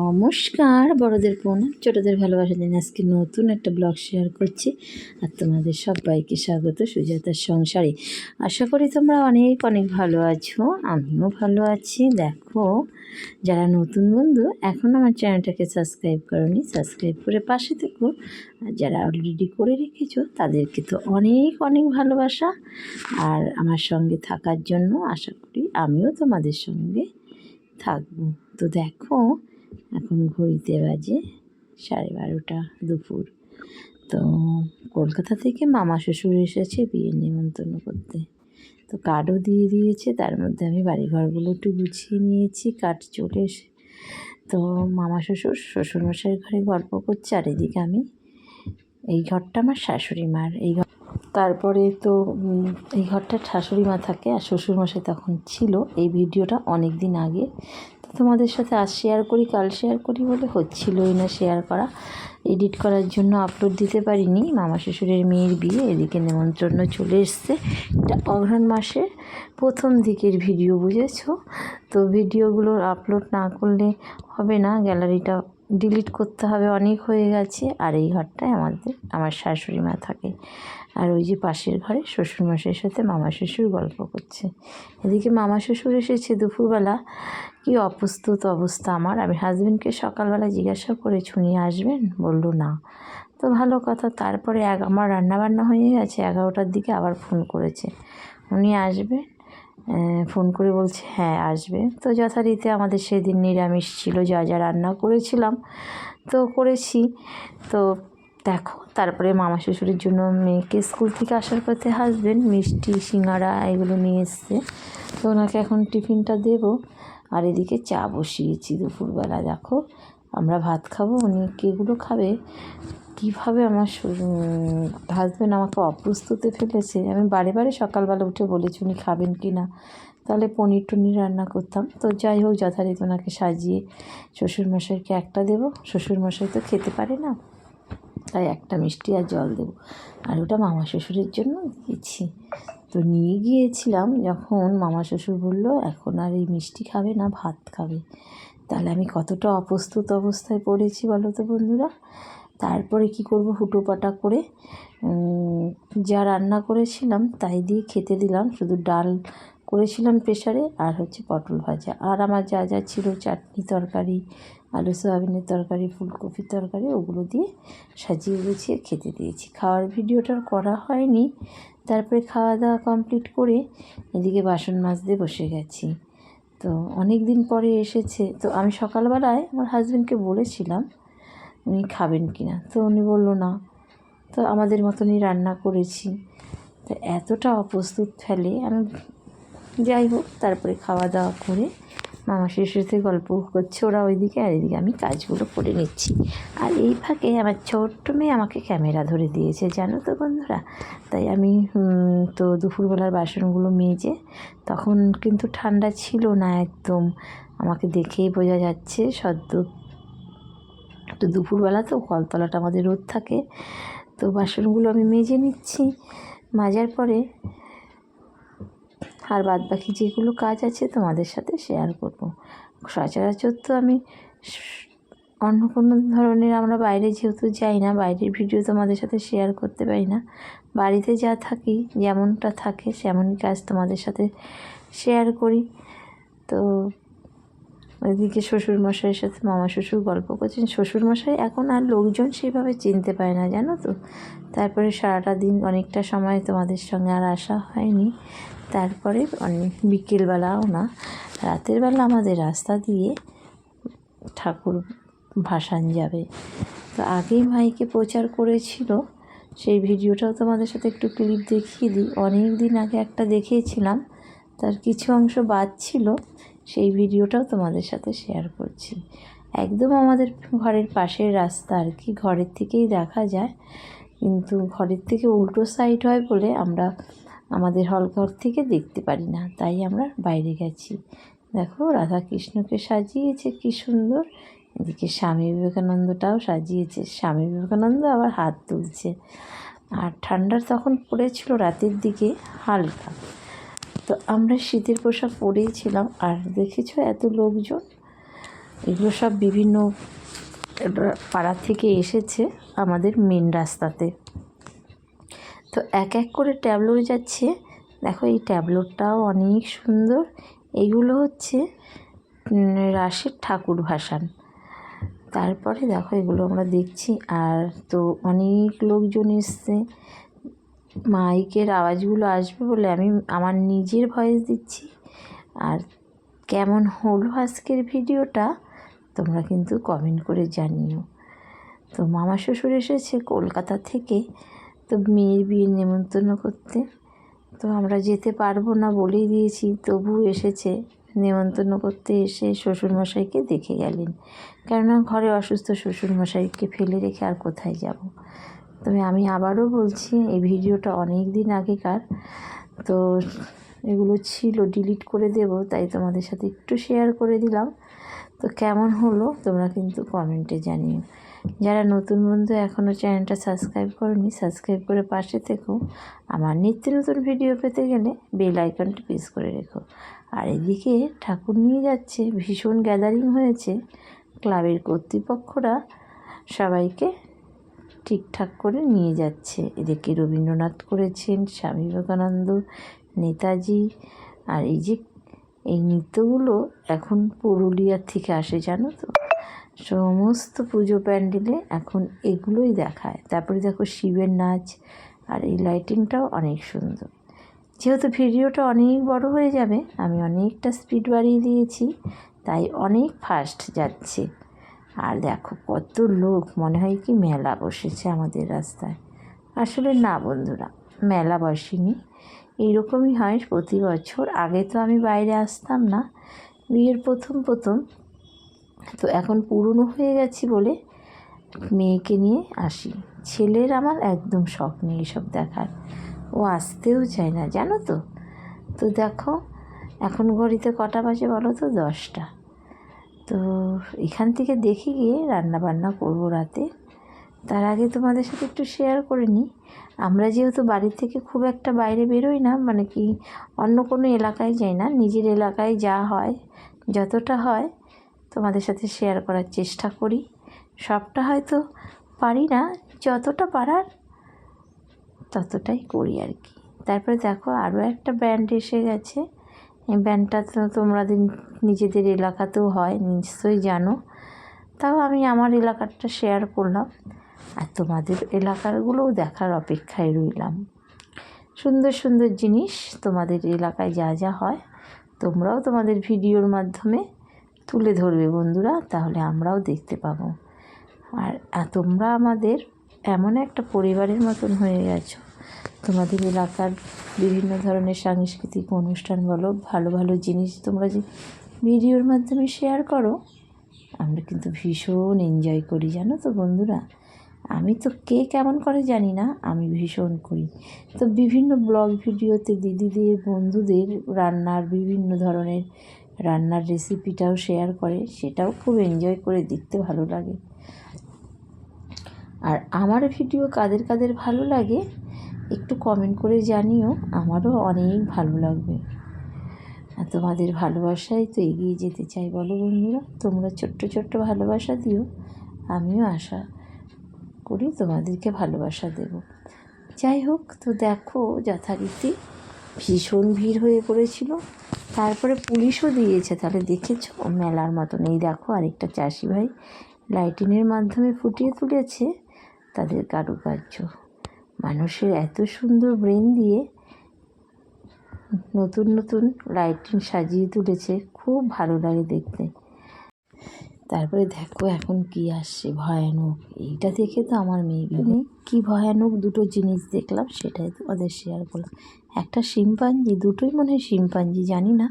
নমস্কার, বড়দের প্রণাম ছোটোদের ভালোবাসা দিন আজকে নতুন একটা ব্লগ শেয়ার করছি আর তোমাদের সবাইকে স্বাগত সুজাতার সংসারে। আশা করি তোমরা অনেক অনেক ভালো আছো, আমিও ভালো আছি। দেখো, যারা নতুন বন্ধু, এখন আমার চ্যানেলটাকে সাবস্ক্রাইব করনি সাবস্ক্রাইব করে পাশে থেকো। আর যারা অলরেডি করে রেখেছো, তাদেরকে তো অনেক অনেক ভালোবাসা। আর আমার সঙ্গে থাকার জন্য আশা করি আমিও তোমাদের সঙ্গে থাকব। তো দেখো এখন ঘড়িতে বাজে সাড়ে বারোটা দুপুর। তো কলকাতা থেকে মামা শ্বশুর এসেছে বিয়ের নিমন্ত্রণ করতে। তো কার্ডও দিয়ে দিয়েছে, তার মধ্যে আমি বাড়িঘরগুলো একটু গুছিয়ে নিয়েছি কাঠ চলে এসে। তো মামা শ্বশুর, শ্বশুরমশাইয়ের ঘরে গল্প করছে, আর এদিকে আমি, এই ঘরটা আমার শাশুড়ি মার, এই ঘর তারপরে তো এই ঘরটা শাশুড়ি মা থাকে, আর শ্বশুরমশাই তখন ছিল। এই ভিডিওটা অনেক দিন আগে তোমাদের সাথে আজ শেয়ার করি, কাল শেয়ার করি বলে হচ্ছিলই না শেয়ার করা। এডিট করার জন্য আপলোড দিতে পারিনি। মামা শ্বশুরের মেয়ের বিয়ে, এদিকে নেমন্ত্রণ চলে এসছে। এটা অঘ্রাণ মাসের প্রথম দিকের ভিডিও বুঝেছ? তো ভিডিওগুলো আপলোড না করলে হবে না গ্যালারিটা ডিলিট করতে হবে অনেক হয়ে গেছে। আর এই ঘরটায় আমাদের, আমার শাশুড়ি মা থাকে। আর ওই যে পাশের ঘরে শ্বশুরমশাইয়ের সাথে মামা শ্বশুর গল্প করছে। এদিকে মামা শ্বশুর এসেছে দুপুরবেলা। কি অপ্রস্তুত অবস্থা আমার। আমি হাজবেন্ডকে সকালবেলা জিজ্ঞাসা করে ছুনিয়ে আসবেন? বলল, না। তো ভালো কথা। তারপরে এক আমার রান্নাবান্না হয়ে গেছে। এগারোটার দিকে আবার ফোন করেছে। উনি আসবেন? ফোন করে বলছে হ্যাঁ আসবে। তো যথারীতি আমাদের সেদিন নিরামিষ ছিল, যা যা রান্না করেছিলাম, তো করেছি। তো দেখো, তারপরে মামা শ্বশুরের জন্য মেয়েকে স্কুল থেকে আসার পথে হাসবেন মিষ্টি, সিঙ্গারা এগুলো নিয়ে এসছে। তো ওনাকে এখন টিফিনটা দেবো। আর এদিকে চা বসিয়েছি দুপুরবেলা, দেখো। আমরা ভাত খাব, উনি কেগুলো খাবে? কীভাবে আমার হাজব্যান্ড আমাকে অপ্রস্তুতে ফেলেছে? আমি বারে বারে সকালবেলা উঠে বলেছি, উনি খাবেন কি না? তাহলে পনির টনির রান্না করতাম। তো যাই হোক, যথারীতি ওনাকে সাজিয়ে শ্বশুরমশাইকে একটা দেবো। শ্বশুরমশাই তো খেতে পারে না। তাই একটা মিষ্টি আর জল দেবো। আর ওটা মামা শ্বশুরের জন্য দিয়েছি। তো নিয়ে গিয়েছিলাম, যখন মামা শ্বশুর বলল, এখন আর এই মিষ্টি খাবে না, ভাত খাবে। তাহলে আমি কতটা অপ্রস্তুত অবস্থায় পড়েছি বলো তো বন্ধুরা? তারপরে কি করব, হুটোপাটা করে যা রান্না করেছিলাম তাই দিয়ে খেতে দিলাম। শুধু ডাল করেছিলাম প্রেশারে আর হচ্ছে পটল ভাজা। আর আমার যা যা ছিল, চাটনি তরকারি, আলু সয়াবিনের তরকারি, ফুলকপির তরকারি, ওগুলো দিয়ে সাজিয়ে গুছিয়ে খেতে দিয়েছি। খাওয়ার ভিডিওটা করা হয়নি। তারপরে খাওয়া দাওয়া কমপ্লিট করে এদিকে বাসন মাজতে বসে গেছি। তো অনেক দিন পরে এসেছে। তো আমি সকালবেলায় আমার হাজব্যান্ডকে বলেছিলাম উনি খাবেন কি না তো উনি বলল, না। তো আমাদের মতনই রান্না করেছি। তো এতটা অপ্রস্তুত ফেলে আমি যাই হোক, তারপরে খাওয়া দাওয়া করে মামা শেষে গল্প করছে, ওরা ওইদিকে আর এদিকে আমি কাজগুলো করে নিচ্ছি। আর এই ফাঁকে আমার ছোট্ট মেয়ে আমাকে ক্যামেরা ধরে দিয়েছে, জানো তো বন্ধুরা? তাই আমি তো দুপুরবেলার বাসনগুলো মেজে তখন কিন্তু ঠান্ডা ছিল না একদম। আমাকে দেখেই বোঝা যাচ্ছে সদ্য তো দুপুরবেলা তো কলতলাটা আমাদের রোদ থাকে, তো বাসনগুলো আমি মেজে নিচ্ছি। মাজার পরে আর বাদ বাকি যেগুলো কাজ আছে তোমাদের সাথে শেয়ার করব। সচরাচর তো আমি অন্য কোনো ধরনের আমরা বাইরে যেহেতু যাই না, বাইরের ভিডিও তোমাদের সাথে শেয়ার করতে পারি না। বাড়িতে যা থাকি, যেমনটা থাকে সেমন কাজ তোমাদের সাথে শেয়ার করি। তো ওইদিকে শ্বশুরমশাইয়ের সাথে মামা শ্বশুর গল্প করছেন। শ্বশুরমশাই এখন আর লোকজন সেভাবে চিনতে পারে না, জানো তো? তারপরে সারাটা দিন অনেকটা সময় তোমাদের সঙ্গে আর আসা হয়নি। তারপরে অনেক বিকেলবেলাও না রাতের বেলা আমাদের রাস্তা দিয়ে ঠাকুর ভাসান যাবে। তো আগেই মাইকে প্রচার করেছিল, সেই ভিডিওটাও তোমাদের সাথে একটু ক্লিপ দেখিয়ে দিই। অনেক দিন আগে একটা দেখিয়েছিলাম তার কিছু অংশ বাদ ছিল সেই ভিডিওটাও তোমাদের সাথে শেয়ার করছি। একদম আমাদের ঘরের পাশের রাস্তা আর কি, ঘরের থেকেই দেখা যায়। কিন্তু ঘরের থেকে উল্টো সাইড হয় বলে আমরা আমাদের হলঘর থেকে দেখতে পারি না, তাই আমরা বাইরে গেছি। দেখো রাধা কৃষ্ণকে সাজিয়েছে, কি সুন্দর। এদিকে স্বামী বিবেকানন্দটাও সাজিয়েছে, স্বামী বিবেকানন্দ আবার হাত তুলছে। আর ঠান্ডার তখন পড়েছিল রাতের দিকে হালকা। তো আমরা শীতের পোশাক পরেই ছিলাম। আর দেখেছ এত লোকজন? এগুলো সব বিভিন্ন পাড়া থেকে এসেছে আমাদের মেন রাস্তাতে। তো এক এক করে ট্যাবলো যাচ্ছে। দেখো এই ট্যাবলোটাও অনেক সুন্দর। এইগুলো হচ্ছে রাসের ঠাকুর ভাসান। তারপরে দেখো এগুলো আমরা দেখছি। আর তো অনেক লোকজন এসছে। মাইকের আওয়াজগুলো আসবে বলে আমি আমার নিজের ভয়েস দিচ্ছি। আর কেমন হলো আজকের ভিডিওটা তোমরা কিন্তু কমেন্ট করে জানিও। তো মামা শ্বশুর এসেছে কলকাতা থেকে, তো মেয়ের বিয়ের নেমন্তন্ন করতে। তো আমরা যেতে পারব না বলেই দিয়েছি তবু এসেছে। নেমন্তন্ন করতে এসে শ্বশুরমশাইকে দেখে গেলেন। কেননা ঘরে অসুস্থ শ্বশুরমশাইকে ফেলে রেখে আর কোথায় যাব? তবে আমি আবারও বলছি, এই ভিডিওটা অনেক দিন আগেকার। তো এগুলো ছিল ডিলিট করে দেব, তাই তোমাদের সাথে একটু শেয়ার করে দিলাম। তো কেমন হলো, তোমরা কিন্তু কমেন্টে জানিও। যারা নতুন বন্ধু এখনও চ্যানেলটা সাবস্ক্রাইব করনি সাবস্ক্রাইব করে পাশে থেকো। আমার নিত্য নতুন ভিডিও পেতে গেলে বেল আইকনটি প্রেস করে রেখো। আর এদিকে ঠাকুর নিয়ে যাচ্ছে, ভীষণ গ্যাদারিং হয়েছে। ক্লাবের কর্তৃপক্ষরা সবাইকে ঠিকঠাক করে নিয়ে যাচ্ছে। এদেরকে রবীন্দ্রনাথ করেছেন, স্বামী বিবেকানন্দ, নেতাজি, আর এই যে এই নৃত্যগুলো এখন পুরুলিয়ার থেকে আসে, জানো তো? সমস্ত পুজো প্যান্ডেলে এখন এগুলোই দেখায়। তারপরে দেখো শিবের নাচ, আর এই লাইটিংটাও অনেক সুন্দর। যেহেতু ভিডিওটা অনেক বড় হয়ে যাবে, আমি অনেকটা স্পিড বাড়িয়ে দিয়েছি, তাই অনেক ফাস্ট যাচ্ছে। আর দেখো কত লোক, মনে হয় কি মেলা বসেছে আমাদের রাস্তায়। আসলে না বন্ধুরা, মেলা বসেনি। এইরকমই হয় প্রতি বছর। আগে তো আমি বাইরে আসতাম না, বিয়ের প্রথম প্রথম। তো এখন পুরনো হয়ে গেছি বলে মেয়েকে নিয়ে আসি। ছেলের আমার একদম শখ নেই এসব দেখার। ও আসতেও চায় না, জানো তো? তো দেখো, এখন ঘড়িতে কটা বাজে বলো তো? দশটা। তো এখান থেকে দেখে গিয়ে রান্না বান্না করব রাতে। তার আগে তোমাদের সাথে একটু শেয়ার করে নিই। আমরা যেহেতু বাড়ি থেকে খুব একটা বাইরে বেরোই না মানে কি অন্য কোনো এলাকায় যাই না, নিজের এলাকায় যা হয়, যতটা হয় তোমাদের সাথে শেয়ার করার চেষ্টা করি। সবটা হয়তো পারি না, যতটা পারার ততটাই করি আর কি। তারপরে দেখো আরও একটা ব্র্যান্ড এসে গেছে। এই ব্যান্ডটা তো তোমরা নিজেদের এলাকাতেও হয়, নিশ্চয়ই জানো। তাও আমি আমার এলাকারটা শেয়ার করলাম আর তোমাদের এলাকারগুলোও দেখার অপেক্ষায় রইলাম। সুন্দর সুন্দর জিনিস তোমাদের এলাকায় যা যা হয়, তোমরাও তোমাদের ভিডিওর মাধ্যমে তুলে ধরবে বন্ধুরা, তাহলে আমরাও দেখতে পাবো। আর তোমরা আমাদের এমন একটা পরিবারের মতন হয়ে গেছো তোমাদের এলাকার বিভিন্ন ধরনের সাংস্কৃতিক অনুষ্ঠান বলো, ভালো ভালো জিনিস তোমরা যে ভিডিওর মাধ্যমে শেয়ার করো, আমরা কিন্তু ভীষণ এনজয় করি, জানো তো বন্ধুরা? আমি তো কে কেমন করে জানি না, আমি ভীষণ করি। তো বিভিন্ন ব্লগ ভিডিওতে দিদিদের, বন্ধুদের রান্নার বিভিন্ন ধরনের রান্নার রেসিপিটাও শেয়ার করে, সেটাও খুব এনজয় করে দেখতে ভালো লাগে। আর আমার ভিডিও কাদের কাদের ভালো লাগে একটু কমেন্ট করে জানিও, আমারও অনেক ভালো লাগবে। আর তোমাদের ভালোবাসায় তো এগিয়ে যেতে চাই বলো বন্ধুরা। তোমরা ছোট্ট ছোট্ট ভালোবাসা দিও, আমিও আশা করি তোমাদেরকে ভালোবাসা দেব। যাই হোক, তো দেখো যথারীতি ভীষণ ভিড় হয়ে পড়েছিল। তারপরে পুলিশও দিয়েছে, তাহলে দেখেছ মেলার মতন। এই দেখো আরেকটা চাষি ভাই লাইটিংয়ের মাধ্যমে ফুটিয়ে তুলেছে তাদের কারুকার্য। মানুষের এত সুন্দর ব্রেন দিয়ে নতুন নতুন লাইটিং সাজিয়ে তুলেছে খুব ভালো লাগে দেখতে। তারপরে দেখো এখন কি আসছে ভয়ানক। এইটা দেখে তো আমার মেয়ে মানে কি ভয়ানক দুটো জিনিস দেখলাম সেটাই তোমাদের শেয়ার করলাম। একটা শিম্পাঞ্জি দুটোই মনে হয় শিম্পাঞ্জি জানি না।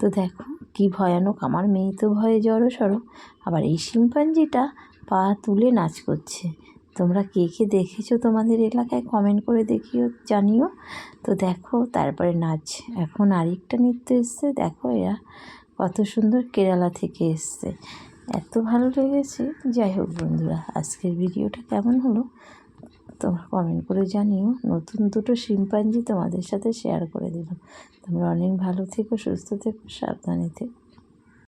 তো দেখো কি ভয়ানক আমার মেয়ে তো ভয়ে জড়ো সড়ো আবার এই শিম্পাঞ্জিটা পা তুলে নাচ করছে। তোমরা কে কে দেখেছ তোমাদের এলাকায়? কমেন্ট করে দেখিও, জানিও। তো দেখো, তারপরে নাচ। এখন আরেকটা নৃত্য এসছে, দেখো এরা কত সুন্দর কেরালা থেকে এসছে। এত ভালো লেগেছে। যাই হোক বন্ধুরা, আজকের ভিডিওটা কেমন হলো? তোমরা কমেন্ট করে জানিও। নতুন দুটো শিম্পাঞ্জি তোমাদের সাথে শেয়ার করে দিলাম। তোমরা অনেক ভালো থেকো, সুস্থ থেকো, সাবধানে থেকো।